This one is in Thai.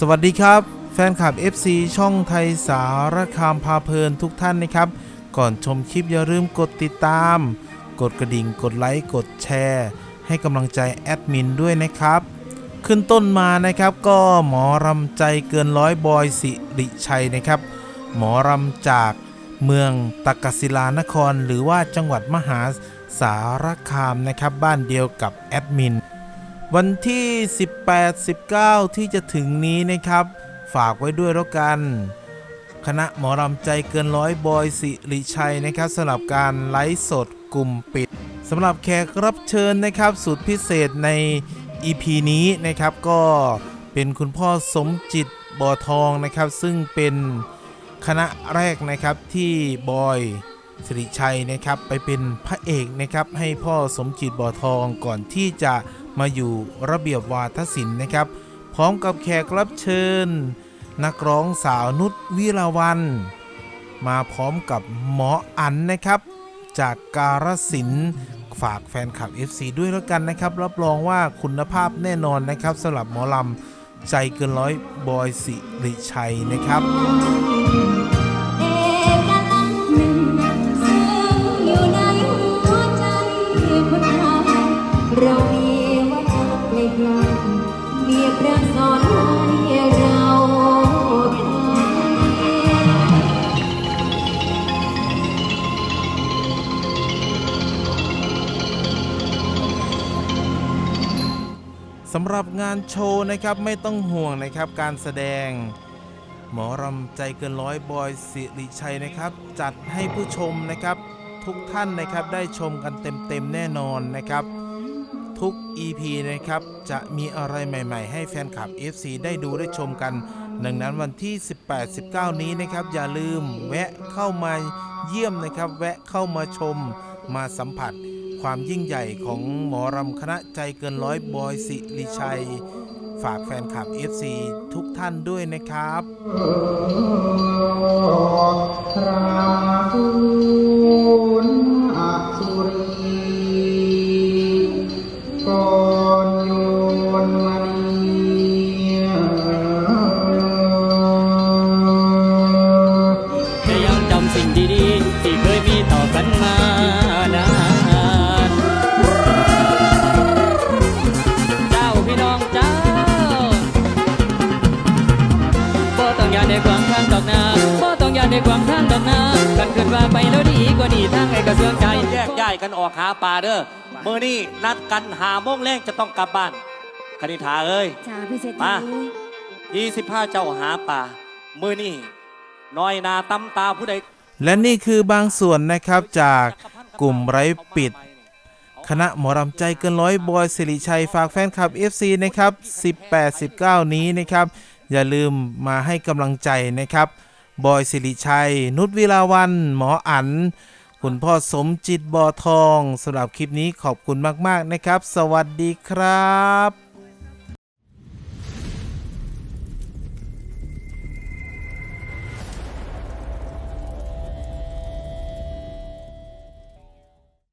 สวัสดีครับ แฟนคลับ FC ช่องไทยสารคามพาเพลินทุกท่านนะครับ ก่อนชมคลิปอย่าลืมกดติดตาม กดกระดิ่ง กดไลค์ กดแชร์ ให้กำลังใจแอดมินด้วยนะครับ ขึ้นต้นมานะครับก็หมอรำใจเกินร้อยบอยสิริชัยนะครับ หมอรำจากเมืองตะกศิลานคร หรือว่าจังหวัดมหาสารคามนะครับ บ้านเดียวกับแอดมิน วันที่ 18-19 ที่จะถึงนี้นะครับ ฝากไว้ด้วยแล้วกัน คณะหมอรำใจเกินร้อยบอยสิริชัยนะครับสำหรับการไลฟ์สดกลุ่มปิดสำหรับแขกรับเชิญนะครับสุดพิเศษใน EP นี้นะครับก็เป็นคุณพ่อสมจิตบ่อทองนะครับ ซึ่งเป็นคณะแรกนะครับที่บอย สิริชัยนะครับไปเป็นพระเอกนะครับให้พ่อสมจิตบ่อทองก่อนที่จะมาอยู่ระเบียบวาทศิลป์นะครับ พร้อมกับแขกรับเชิญ นักร้องสาวนุชวิลาวัน มาพร้อมกับหมออันนะครับ จากการสินธุ์ฝากแฟนคลับ FC ด้วยแล้วกันนะครับ รับรองว่าคุณภาพแน่นอนนะครับสำหรับหมอลำใจเกินร้อยบอยสิริชัยนะครับ เบียบเรื่องสอนให้เราสำหรับงานโชว์นะครับไม่ต้องห่วงนะครับการแสดง หมอรำใจเกินร้อยบอยสิริชัยนะครับ จัดให้ผู้ชมนะครับทุกท่านนะครับได้ชมกันเต็มๆแน่นอนนะครับ ทุก EP นะครับ จะมีอะไรใหม่ ๆ ให้แฟนคลับ FC ได้ดูได้ชมกัน ดังนั้นวันที่ 18-19 นี้นะครับ อย่าลืมแวะเข้ามาเยี่ยมนะครับ แวะเข้ามาชมมาสัมผัส ความยิ่งใหญ่ของหมอรำคณะใจเกินร้อยบอยสิริชัย ฝากแฟนคลับ FC ทุกท่านด้วยนะครับรา ต้องอย่าได้ความทางดอกนาบ่ต้องอย่าได้ความทางดอกนากันขึ้นว่าไปแล้วดีกว่าดีทางไอ้กระเสืองใจแยกย้ายกันออกหาปลาเด้อมื่อนี้นัดกันหาโมงแรงจะต้องกลับบ้านคณิธาเอ้ยจ้าพี่เศรษมาฐียี่สิบห้าเจ้าหาปลามื่อนี้น้อยนาตำตาผู้ใดและนี่คือบางส่วนนะครับจากกลุ่มไร้ปิด คณะหมอรำใจเกินร้อยบอยสิริชัยฝากแฟนคลับ FC นะครับ 18-19 นี้นะครับ อย่าลืมมาให้กำลังใจนะครับ บอยสิริชัย นุชวิลาวัน หมออันคุณพ่อสมจิตบอทองสำหรับคลิปนี้ขอบคุณมาก ๆ นะครับ สวัสดีครับ